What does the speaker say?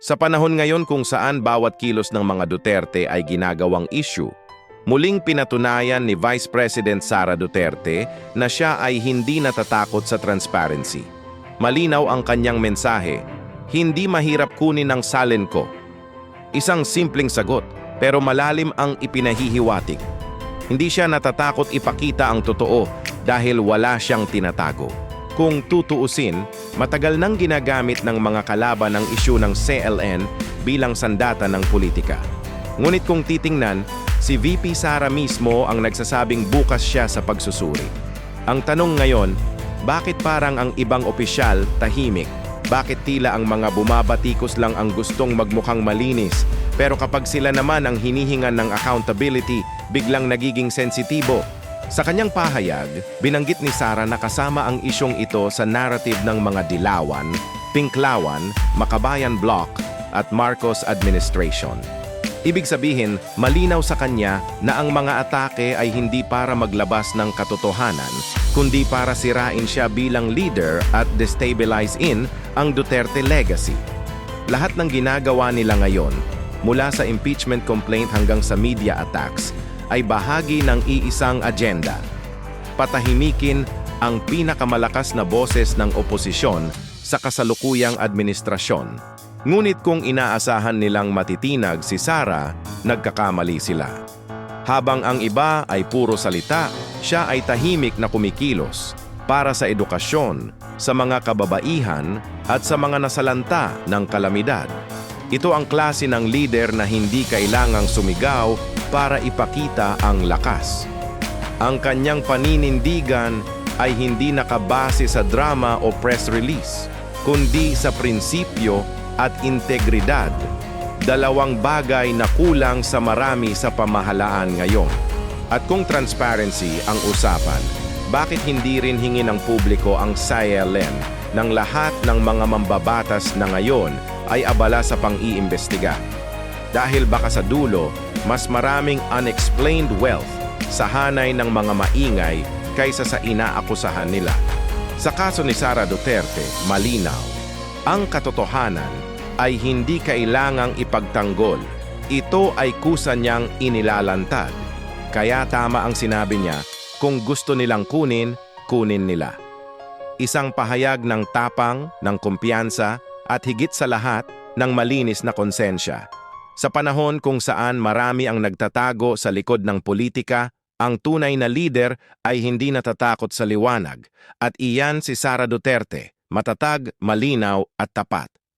Sa panahon ngayon kung saan bawat kilos ng mga Duterte ay ginagawang issue, muling pinatunayan ni Vice President Sara Duterte na siya ay hindi natatakot sa transparency. Malinaw ang kanyang mensahe, hindi mahirap kunin ng salin ko. Isang simpleng sagot, pero malalim ang ipinahihiwatig. Hindi siya natatakot ipakita ang totoo dahil wala siyang tinatago. Kung tutuusin, matagal nang ginagamit ng mga kalaban ang isyu ng CLN bilang sandata ng politika. Ngunit kung titingnan, si VP Sara mismo ang nagsasabing bukas siya sa pagsusuri. Ang tanong ngayon, bakit parang ang ibang opisyal tahimik? Bakit tila ang mga bumabatikos lang ang gustong magmukhang malinis, pero kapag sila naman ang hinihingan ng accountability, biglang nagiging sensitibo? Sa kanyang pahayag, binanggit ni Sara na kasama ang isyong ito sa narrative ng mga Dilawan, Pinklawan, Makabayan Bloc at Marcos administration. Ibig sabihin, malinaw sa kanya na ang mga atake ay hindi para maglabas ng katotohanan, kundi para sirain siya bilang leader at destabilize in ang Duterte legacy. Lahat ng ginagawa nila ngayon, mula sa impeachment complaint hanggang sa media attacks, ay bahagi ng iisang agenda. Patahimikin ang pinakamalakas na boses ng oposisyon sa kasalukuyang administrasyon. Ngunit kung inaasahan nilang matitinag si Sara, nagkakamali sila. Habang ang iba ay puro salita, siya ay tahimik na kumikilos para sa edukasyon, sa mga kababaihan at sa mga nasalanta ng kalamidad. Ito ang klase ng leader na hindi kailangang sumigaw para ipakita ang lakas. Ang kanyang paninindigan ay hindi nakabase sa drama o press release, kundi sa prinsipyo at integridad. Dalawang bagay na kulang sa marami sa pamahalaan ngayon. At kung transparency ang usapan, bakit hindi rin hingi ng publiko ang SILN ng lahat ng mga mambabatas na ngayon ay abala sa pang-iimbestiga? Dahil baka sa dulo, mas maraming unexplained wealth sa hanay ng mga maingay kaysa sa inaakusahan nila. Sa kaso ni Sara Duterte, malinaw, ang katotohanan ay hindi kailangang ipagtanggol. Ito ay kusa niyang inilalantad. Kaya tama ang sinabi niya, kung gusto nilang kunin, kunin nila. Isang pahayag ng tapang, ng kumpiyansa, at higit sa lahat, ng malinis na konsensya. Sa panahon kung saan marami ang nagtatago sa likod ng politika, ang tunay na leader ay hindi natatakot sa liwanag. At iyan si Sara Duterte, matatag, malinaw at tapat.